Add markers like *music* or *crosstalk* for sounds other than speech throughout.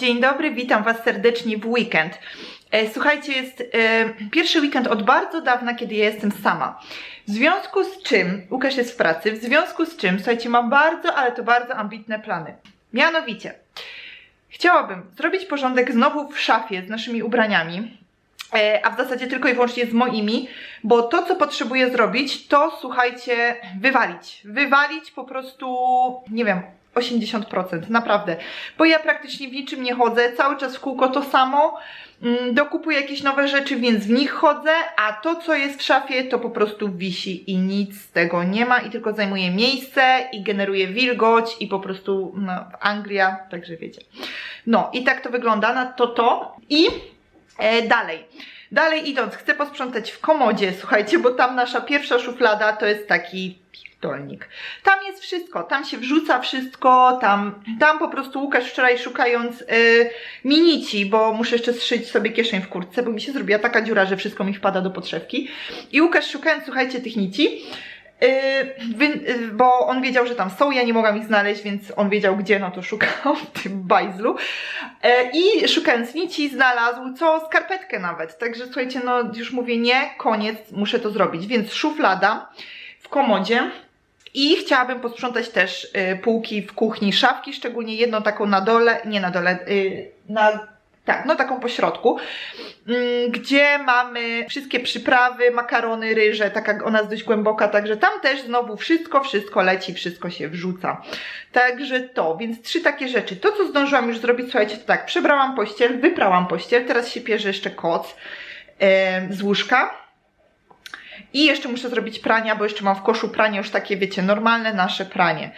Dzień dobry, witam Was serdecznie w weekend. E, Słuchajcie, jest e, pierwszy weekend od bardzo dawna, kiedy ja jestem sama. W związku z czym, Łukasz jest w pracy, w związku z czym, słuchajcie, mam bardzo, ale to bardzo ambitne plany. Mianowicie, chciałabym zrobić porządek znowu w szafie z naszymi ubraniami, e, a w zasadzie tylko i wyłącznie z moimi, bo to, co potrzebuję zrobić, to słuchajcie, wywalić. Wywalić po prostu, nie wiem, 80%, naprawdę. Bo ja praktycznie w niczym nie chodzę, cały czas w kółko to samo. Mm, Dokupuję jakieś nowe rzeczy, więc w nich chodzę, a to, co jest w szafie, to po prostu wisi i nic z tego nie ma i tylko zajmuje miejsce i generuje wilgoć i po prostu no, Anglia, także wiecie. No i tak to wygląda na to to i e, dalej. Dalej idąc, chcę posprzątać w komodzie, słuchajcie, bo tam nasza pierwsza szuflada to jest taki pierdolnik. Tam jest wszystko, tam się wrzuca wszystko, tam, tam po prostu Łukasz wczoraj szukając y, minici, bo muszę jeszcze zszyć sobie kieszeń w kurtce, bo mi się zrobiła taka dziura, że wszystko mi wpada do podszewki. I Łukasz szukając, słuchajcie, tych nici, Yy, wy, yy, bo on wiedział, że tam są, ja nie mogłam ich znaleźć, więc on wiedział gdzie, no to szukał w tym bajzlu. Yy, I szukając nici znalazł co skarpetkę nawet. Także słuchajcie, no już mówię nie, koniec, muszę to zrobić. Więc szuflada w komodzie. I chciałabym posprzątać też y, półki w kuchni, szafki, szczególnie jedną taką na dole, nie na dole, y, na tak, no taką po środku, mm, gdzie mamy wszystkie przyprawy, makarony, ryże, taka ona jest dość głęboka, także tam też znowu wszystko, wszystko leci, wszystko się wrzuca. Także to, więc trzy takie rzeczy. To, co zdążyłam już zrobić, słuchajcie, to tak, przebrałam pościel, wyprałam pościel, teraz się pierze jeszcze koc em, z łóżka. I jeszcze muszę zrobić prania, bo jeszcze mam w koszu pranie już takie, wiecie, normalne nasze pranie.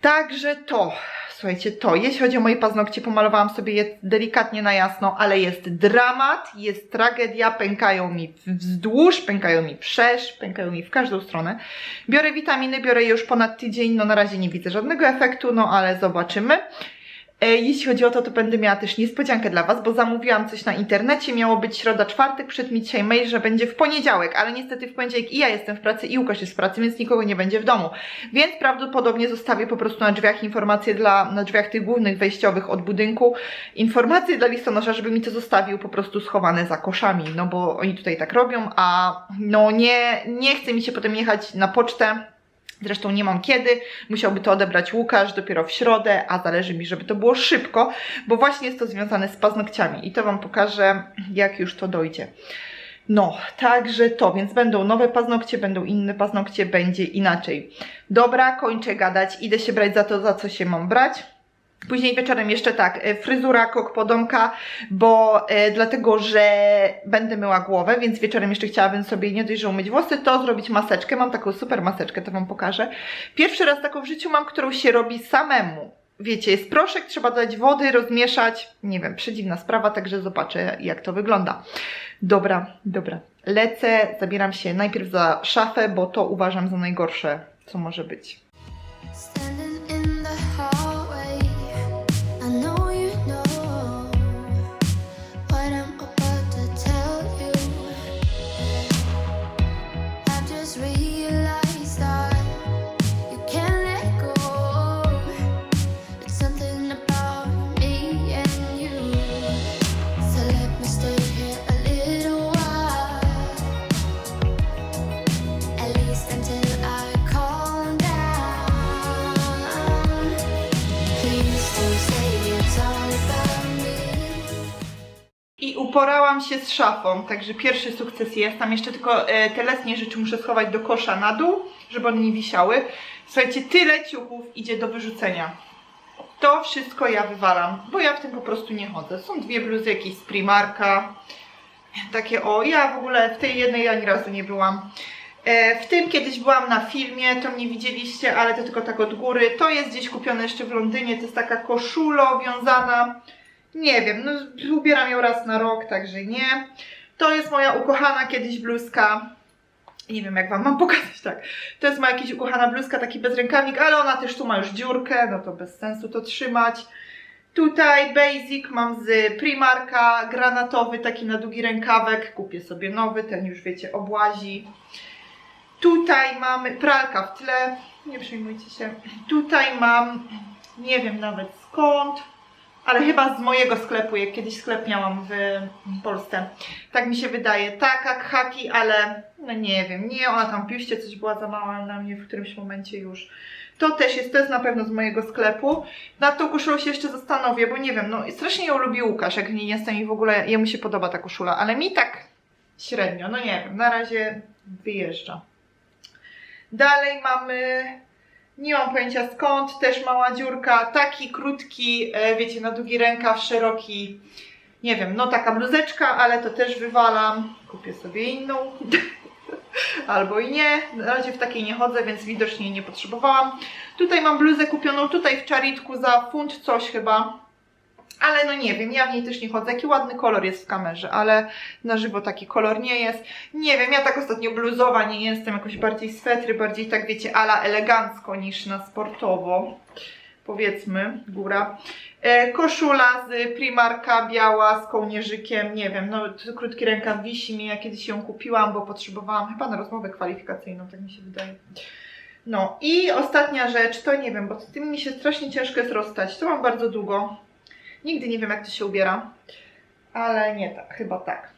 Także to, słuchajcie, to. Jeśli chodzi o moje paznokcie, pomalowałam sobie je delikatnie na jasno, ale jest dramat, jest tragedia, pękają mi wzdłuż, pękają mi wszerz, pękają mi w każdą stronę. Biorę witaminy, biorę je już ponad tydzień, no na razie nie widzę żadnego efektu, no ale zobaczymy. E, Jeśli chodzi o to, to będę miała też niespodziankę dla Was, bo zamówiłam coś na internecie, miało być środa, czwartek, przed mi dzisiaj mail, że będzie w poniedziałek, ale niestety w poniedziałek i ja jestem w pracy i Łukasz jest w pracy, więc nikogo nie będzie w domu. Więc prawdopodobnie zostawię po prostu na drzwiach informacje dla, na drzwiach tych głównych wejściowych od budynku, informacje dla listonosza, żeby mi to zostawił po prostu schowane za koszami, no bo oni tutaj tak robią, a no nie, nie chce mi się potem jechać na pocztę, Zresztą nie mam kiedy, musiałby to odebrać Łukasz dopiero w środę, a zależy mi, żeby to było szybko, bo właśnie jest to związane z paznokciami i to Wam pokażę, jak już to dojdzie. No, także to, więc będą nowe paznokcie, będą inne paznokcie, będzie inaczej. Dobra, kończę gadać, idę się brać za to, za co się mam brać. Później wieczorem jeszcze tak, e, fryzura kok podomka, bo e, dlatego, że będę myła głowę, więc wieczorem jeszcze chciałabym sobie nie dość, że umyć włosy, to zrobić maseczkę. Mam taką super maseczkę, to Wam pokażę. Pierwszy raz taką w życiu mam, którą się robi samemu. Wiecie, jest proszek, trzeba dać wody, rozmieszać. Nie wiem, przedziwna sprawa, także zobaczę, jak to wygląda. Dobra, dobra. Lecę, zabieram się najpierw za szafę, bo to uważam za najgorsze, co może być. Uporałam się z szafą, także pierwszy sukces jest. Tam jeszcze tylko e, te letnie rzeczy muszę schować do kosza na dół, żeby one nie wisiały. Słuchajcie, tyle ciuchów idzie do wyrzucenia. To wszystko ja wywalam, bo ja w tym po prostu nie chodzę. Są dwie bluzy jakieś z Primarka. Takie o, ja w ogóle w tej jednej ani razu nie byłam. E, W tym kiedyś byłam na filmie, to mnie widzieliście, ale to tylko tak od góry. To jest gdzieś kupione jeszcze w Londynie, to jest taka koszula wiązana. Nie wiem, no ubieram ją raz na rok, także nie. To jest moja ukochana kiedyś bluzka. Nie wiem jak wam mam *laughs* pokazać, tak. To jest moja jakaś ukochana bluzka, taki bezrękawnik, ale ona też tu ma już dziurkę, no to bez sensu to trzymać. Tutaj basic mam z Primarka, granatowy, taki na długi rękawek. Kupię sobie nowy, ten już wiecie, obłazi. Tutaj mamy pralka w tle, nie przejmujcie się. Tutaj mam, nie wiem nawet skąd, ale chyba z mojego sklepu, jak kiedyś sklep miałam w Polsce. Tak mi się wydaje. Taka haki, ale no nie wiem, nie, ona tam w biuście coś była za mała na mnie w którymś momencie już. To też jest, to jest na pewno z mojego sklepu. Nad tą koszulą się jeszcze zastanowię, bo nie wiem, no strasznie ją lubi Łukasz, jak nie jestem i w ogóle jemu się podoba ta koszula, ale mi tak średnio, no nie wiem, na razie wyjeżdża. Dalej mamy, nie mam pojęcia skąd, też mała dziurka, taki krótki, e, wiecie, na długi rękaw, szeroki, nie wiem, no taka bluzeczka, ale to też wywalam, kupię sobie inną. *laughs* Albo i nie, na razie w takiej nie chodzę, więc widocznie nie potrzebowałam. Tutaj mam bluzę kupioną tutaj w czaritku za funt coś chyba. Ale no nie wiem, ja w niej też nie chodzę. Jaki ładny kolor jest w kamerze, ale na żywo taki kolor nie jest. Nie wiem, ja tak ostatnio bluzowa nie jestem, jakoś bardziej swetry, bardziej tak wiecie, ala elegancko niż na sportowo. Powiedzmy, góra. E, koszula z Primarka, biała, z kołnierzykiem, nie wiem, no krótki rękaw wisi mi, ja kiedyś ją kupiłam, bo potrzebowałam chyba na rozmowę kwalifikacyjną, tak mi się wydaje. No i ostatnia rzecz, to nie wiem, bo z tym mi się strasznie ciężko jest rozstać, to mam bardzo długo. Nigdy nie wiem, jak to się ubiera, ale nie tak, chyba tak.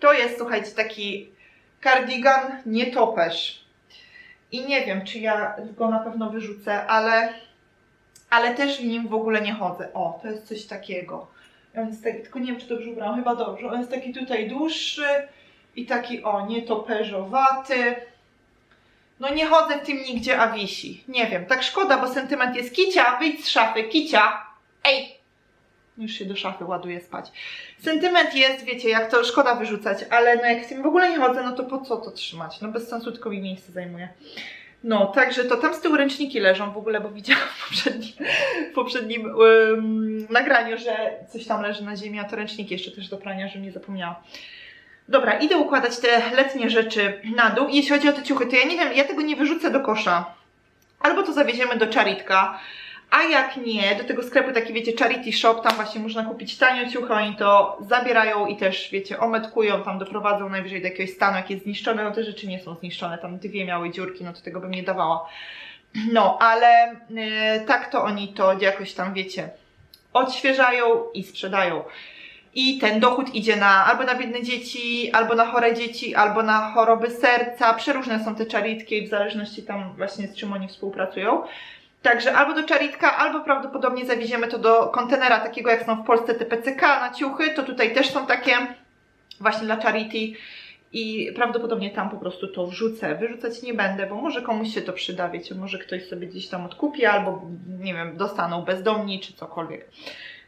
To jest, słuchajcie, taki kardigan nietoperz. I nie wiem, czy ja go na pewno wyrzucę, ale, ale też w nim w ogóle nie chodzę. O, to jest coś takiego. On jest taki, tylko nie wiem, czy dobrze ubrałam, chyba dobrze. On jest taki tutaj dłuższy i taki, o, nietoperzowaty. No nie chodzę w tym nigdzie, a wisi. Nie wiem, tak szkoda, bo sentyment jest kicia, wyjdź z szafy, kicia. Ej! Już się do szafy ładuje spać. Sentyment jest, wiecie, jak to szkoda wyrzucać, ale no jak z tym w ogóle nie chodzę, no to po co to trzymać? No bez sensu tylko mi miejsce zajmuje. No, także to tam z tyłu ręczniki leżą w ogóle, bo widziałam w poprzednim, w poprzednim nagraniu, że coś tam leży na ziemi, a to ręczniki jeszcze też do prania, żebym nie zapomniała. Dobra, idę układać te letnie rzeczy na dół. Jeśli chodzi o te ciuchy, to ja nie wiem, ja tego nie wyrzucę do kosza. Albo to zawieziemy do Charitka, a jak nie, do tego sklepu taki wiecie, charity shop, tam właśnie można kupić tanio ciuchy, oni to zabierają i też wiecie, ometkują, tam doprowadzą najwyżej do jakiegoś stanu, jak jest zniszczone, no te rzeczy nie są zniszczone, tam dwie miały dziurki, no to tego bym nie dawała. No, ale y, tak to oni to jakoś tam wiecie, odświeżają i sprzedają. I ten dochód idzie na albo na biedne dzieci, albo na chore dzieci, albo na choroby serca. Przeróżne są te charitki, w zależności tam właśnie z czym oni współpracują. Także albo do czaritka, albo prawdopodobnie zawieziemy to do kontenera takiego jak są w Polsce te PCK na ciuchy, to tutaj też są takie właśnie dla charity i prawdopodobnie tam po prostu to wrzucę. Wyrzucać nie będę, bo może komuś się to przyda, wiecie, może ktoś sobie gdzieś tam odkupi albo nie wiem, dostaną bezdomni czy cokolwiek.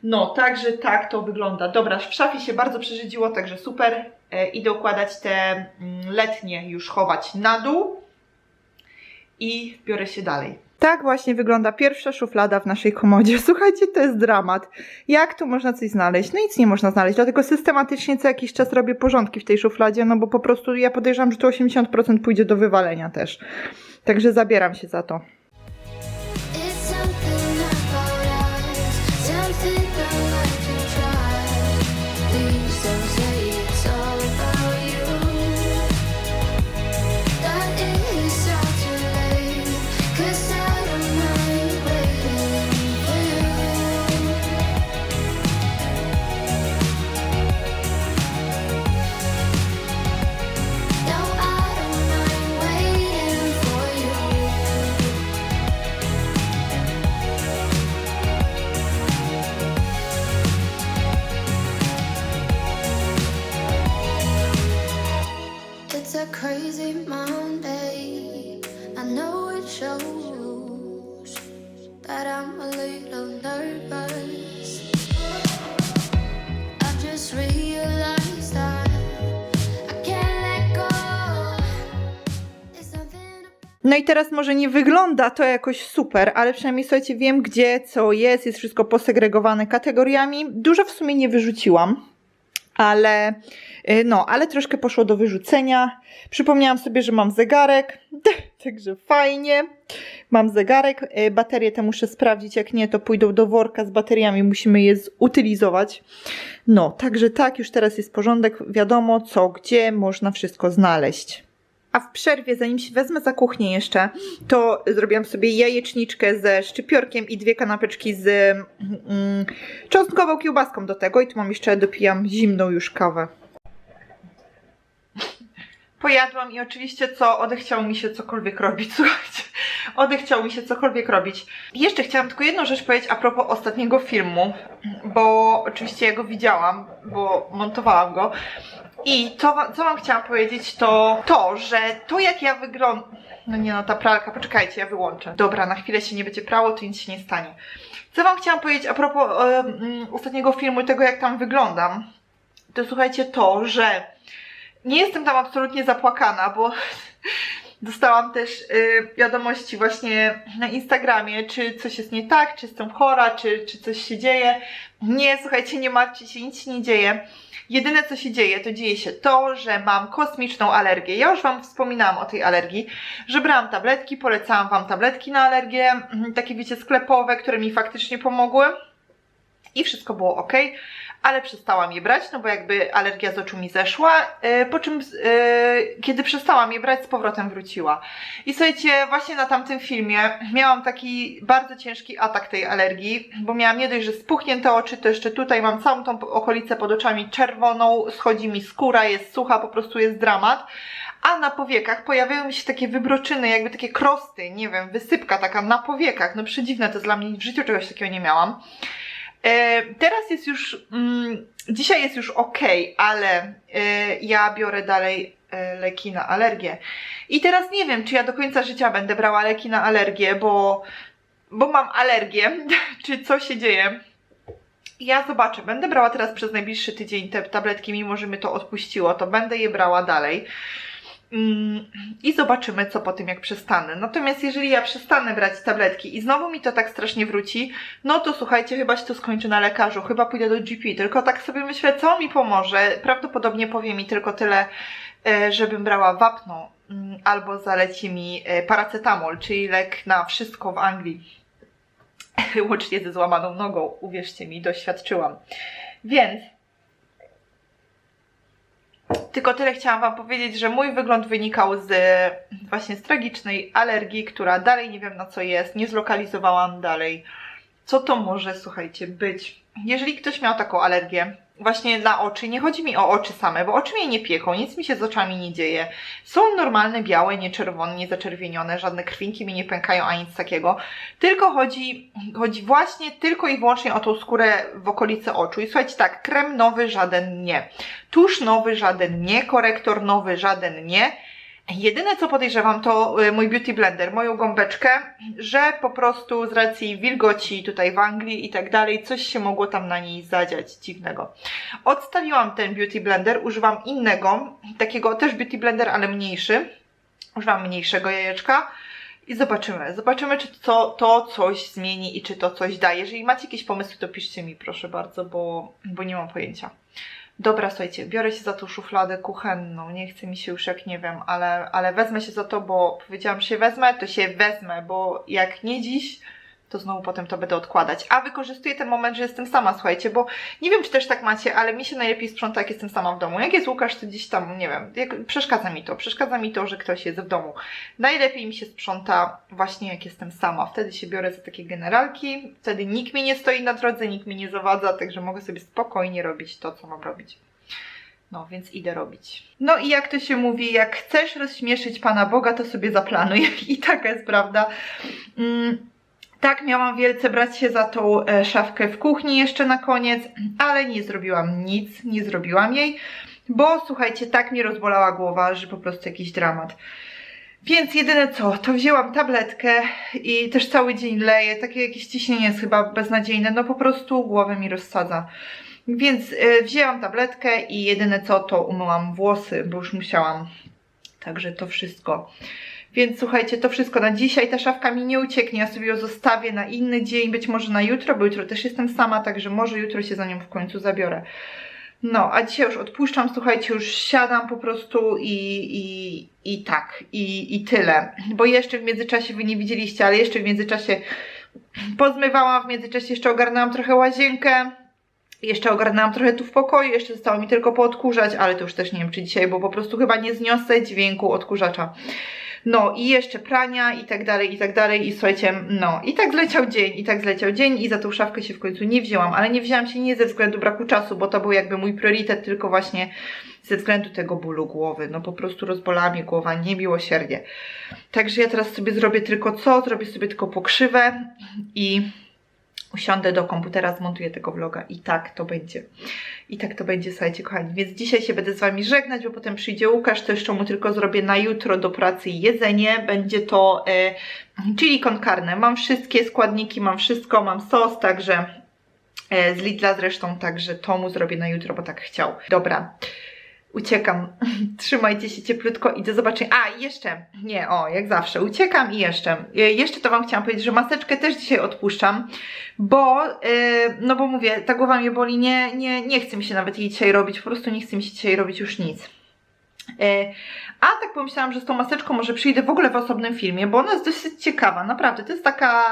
No, także tak to wygląda. Dobra, w szafie się bardzo przerzedziło, także super. E, idę układać te mm, letnie już chować na dół i biorę się dalej. Tak właśnie wygląda pierwsza szuflada w naszej komodzie. *laughs* Słuchajcie, to jest dramat. Jak tu można coś znaleźć? No nic nie można znaleźć, dlatego systematycznie co jakiś czas robię porządki w tej szufladzie, no bo po prostu ja podejrzewam, że to 80% pójdzie do wywalenia też. Także zabieram się za to. No i teraz może nie wygląda to jakoś super, ale przynajmniej słuchajcie, wiem gdzie, co jest, jest wszystko posegregowane kategoriami. Dużo w sumie nie wyrzuciłam, ale no, ale troszkę poszło do wyrzucenia. Przypomniałam sobie, że mam zegarek, *laughs* także fajnie. Mam zegarek, y, baterie te muszę sprawdzić, jak nie, to pójdą do worka z bateriami, musimy je zutylizować. No, także tak, już teraz jest porządek, wiadomo co, gdzie można wszystko znaleźć. A w przerwie, zanim się wezmę za kuchnię jeszcze, to zrobiłam sobie jajeczniczkę ze szczypiorkiem i dwie kanapeczki z mm, cząstkową kiełbaską do tego. I tu mam jeszcze, dopijam zimną już kawę. Pojadłam i oczywiście co, odechciało mi się cokolwiek robić, *laughs* słuchajcie. Odechciało mi się cokolwiek robić. Jeszcze chciałam tylko jedną rzecz powiedzieć a propos ostatniego filmu, bo oczywiście ja go widziałam, bo montowałam go. I to, co wam chciałam powiedzieć, to to, że to jak ja wyglądam. No nie no, ta pralka, poczekajcie, ja wyłączę. Dobra, na chwilę się nie będzie prało, to nic się nie stanie. Co wam chciałam powiedzieć a propos ostatniego filmu tego, jak tam wyglądam, to słuchajcie to, że nie jestem tam absolutnie zapłakana, bo *laughs* dostałam też y, wiadomości właśnie na Instagramie, czy coś jest nie tak, czy jestem chora, czy, czy coś się dzieje. Nie, słuchajcie, nie martwcie się, nic się nie dzieje. Jedyne co się dzieje, to dzieje się to, że mam kosmiczną alergię. Ja już Wam wspominałam o tej alergii, że brałam tabletki, polecałam Wam tabletki na alergię, mm, takie wiecie, sklepowe, które mi faktycznie pomogły i wszystko było ok, ale przestałam je brać, no bo jakby alergia z oczu mi zeszła, yy, po czym yy, kiedy przestałam je brać, z powrotem wróciła. I słuchajcie, właśnie na tamtym filmie miałam taki bardzo ciężki atak tej alergii, bo miałam nie dość, że spuchnięte oczy, to jeszcze tutaj mam całą tą okolicę pod oczami czerwoną, schodzi mi skóra, jest sucha, po prostu jest dramat. A na powiekach pojawiają mi się takie wybroczyny, jakby takie krosty, nie wiem, wysypka taka na powiekach. No przedziwne to dla mnie, w życiu czegoś takiego nie miałam. E, teraz jest już, mm, dzisiaj jest już ok, ale e, ja biorę dalej e, leki na alergię. I teraz nie wiem, czy ja do końca życia będę brała leki na alergię, bo, bo mam alergię, *laughs* czy co się dzieje. Ja zobaczę, będę brała teraz przez najbliższy tydzień te tabletki, mimo że mi to odpuściło, to będę je brała dalej. Mm, I zobaczymy, co po tym, jak przestanę. Natomiast jeżeli ja przestanę brać tabletki i znowu mi to tak strasznie wróci, no to słuchajcie, chyba się to skończy na lekarzu, chyba pójdę do GP. Tylko tak sobie myślę, co mi pomoże. Prawdopodobnie powie mi tylko tyle, e, żebym brała wapno mm, albo zaleci mi e, paracetamol, czyli lek na wszystko w Anglii. *laughs* Łącznie ze złamaną nogą, uwierzcie mi, doświadczyłam. Więc tylko tyle chciałam Wam powiedzieć, że mój wygląd wynikał z właśnie z tragicznej alergii, która dalej nie wiem na co jest, nie zlokalizowałam dalej. Co to może, słuchajcie, być? Jeżeli ktoś miał taką alergię, właśnie na oczy, nie chodzi mi o oczy same, bo oczy mnie nie pieką, nic mi się z oczami nie dzieje. Są normalne, białe, nie czerwone, nie zaczerwienione, żadne krwinki mi nie pękają, a nic takiego. Tylko chodzi, chodzi właśnie tylko i wyłącznie o tą skórę w okolicy oczu. I słuchajcie, tak, krem nowy żaden nie. Tusz nowy żaden nie, korektor nowy żaden nie. Jedyne co podejrzewam to y, mój beauty blender, moją gąbeczkę, że po prostu z racji wilgoci tutaj w Anglii i tak dalej, coś się mogło tam na niej zadziać dziwnego. Odstawiłam ten beauty blender, używam innego, takiego też beauty blender, ale mniejszy. Używam mniejszego jajeczka i zobaczymy. Zobaczymy, czy to, to coś zmieni i czy to coś da. Jeżeli macie jakieś pomysły, to piszcie mi proszę bardzo, bo, bo nie mam pojęcia. Dobra, słuchajcie, biorę się za tą szufladę kuchenną. Nie chce mi się już jak nie wiem, ale, ale wezmę się za to, bo powiedziałam, że się wezmę, to się wezmę, bo jak nie dziś, to znowu potem to będę odkładać. A wykorzystuję ten moment, że jestem sama, słuchajcie, bo nie wiem, czy też tak macie, ale mi się najlepiej sprząta, jak jestem sama w domu. Jak jest Łukasz, to gdzieś tam, nie wiem, jak, przeszkadza mi to. Przeszkadza mi to, że ktoś jest w domu. Najlepiej mi się sprząta właśnie jak jestem sama. Wtedy się biorę za takie generalki, wtedy nikt mi nie stoi na drodze, nikt mi nie zawadza, także mogę sobie spokojnie robić to, co mam robić. No, więc idę robić. No i jak to się mówi, jak chcesz rozśmieszyć Pana Boga, to sobie zaplanuj. *laughs* I taka jest prawda. Mm, tak, miałam wielce brać się za tą e, szafkę w kuchni jeszcze na koniec, ale nie zrobiłam nic, nie zrobiłam jej, bo słuchajcie, tak mi rozbolała głowa, że po prostu jakiś dramat. Więc jedyne co, to wzięłam tabletkę i też cały dzień leję, takie jakieś ciśnienie jest chyba beznadziejne, no po prostu głowę mi rozsadza. Więc e, wzięłam tabletkę i jedyne co, to umyłam włosy, bo już musiałam. Także to wszystko. Więc słuchajcie, to wszystko na dzisiaj. Ta szafka mi nie ucieknie, ja sobie ją zostawię na inny dzień, być może na jutro, bo jutro też jestem sama, także może jutro się za nią w końcu zabiorę. No, a dzisiaj już odpuszczam, słuchajcie, już siadam po prostu i, i, i tak, i, i tyle. Bo jeszcze w międzyczasie, wy nie widzieliście, ale jeszcze w międzyczasie pozmywałam, w międzyczasie jeszcze ogarnęłam trochę łazienkę, Jeszcze ogarnęłam trochę tu w pokoju, jeszcze zostało mi tylko poodkurzać, ale to już też nie wiem czy dzisiaj, bo po prostu chyba nie zniosę dźwięku odkurzacza. No i jeszcze prania i tak dalej, i tak dalej i słuchajcie, no i tak zleciał dzień, i tak zleciał dzień i za tą szafkę się w końcu nie wzięłam, ale nie wzięłam się nie ze względu braku czasu, bo to był jakby mój priorytet, tylko właśnie ze względu tego bólu głowy, no po prostu rozbolała mnie głowa niemiłosiernie. Także ja teraz sobie zrobię tylko co? Zrobię sobie tylko pokrzywę i usiądę do komputera, zmontuję tego vloga i tak to będzie. I tak to będzie, słuchajcie kochani. Więc dzisiaj się będę z Wami żegnać, bo potem przyjdzie Łukasz, to jeszcze mu tylko zrobię na jutro do pracy jedzenie. Będzie to e, chili con carne. Mam wszystkie składniki, mam wszystko, mam sos, także e, z Lidla zresztą, także to mu zrobię na jutro, bo tak chciał. Dobra. Uciekam. *laughs* Trzymajcie się cieplutko i do zobaczenia. A, i jeszcze. Nie, o, jak zawsze. Uciekam i jeszcze. E, Jeszcze to Wam chciałam powiedzieć, że maseczkę też dzisiaj odpuszczam, bo, e, no bo mówię, ta głowa mnie boli, nie, nie, nie chce mi się nawet jej dzisiaj robić, po prostu nie chce mi się dzisiaj robić już nic. E, A tak pomyślałam, że z tą maseczką może przyjdę w ogóle w osobnym filmie, bo ona jest dosyć ciekawa, naprawdę. To jest taka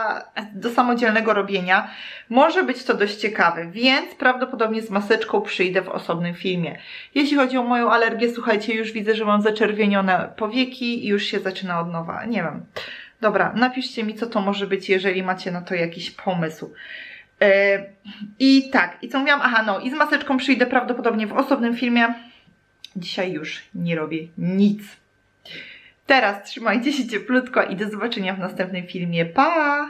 do samodzielnego robienia. Może być to dość ciekawe, więc prawdopodobnie z maseczką przyjdę w osobnym filmie. Jeśli chodzi o moją alergię, słuchajcie, już widzę, że mam zaczerwienione powieki i już się zaczyna od nowa. Nie wiem. Dobra, napiszcie mi, co to może być, jeżeli macie na to jakiś pomysł. E, I tak, i co mówiłam? Aha, no i z maseczką przyjdę prawdopodobnie w osobnym filmie. Dzisiaj już nie robię nic. Teraz trzymajcie się cieplutko i do zobaczenia w następnym filmie. Pa!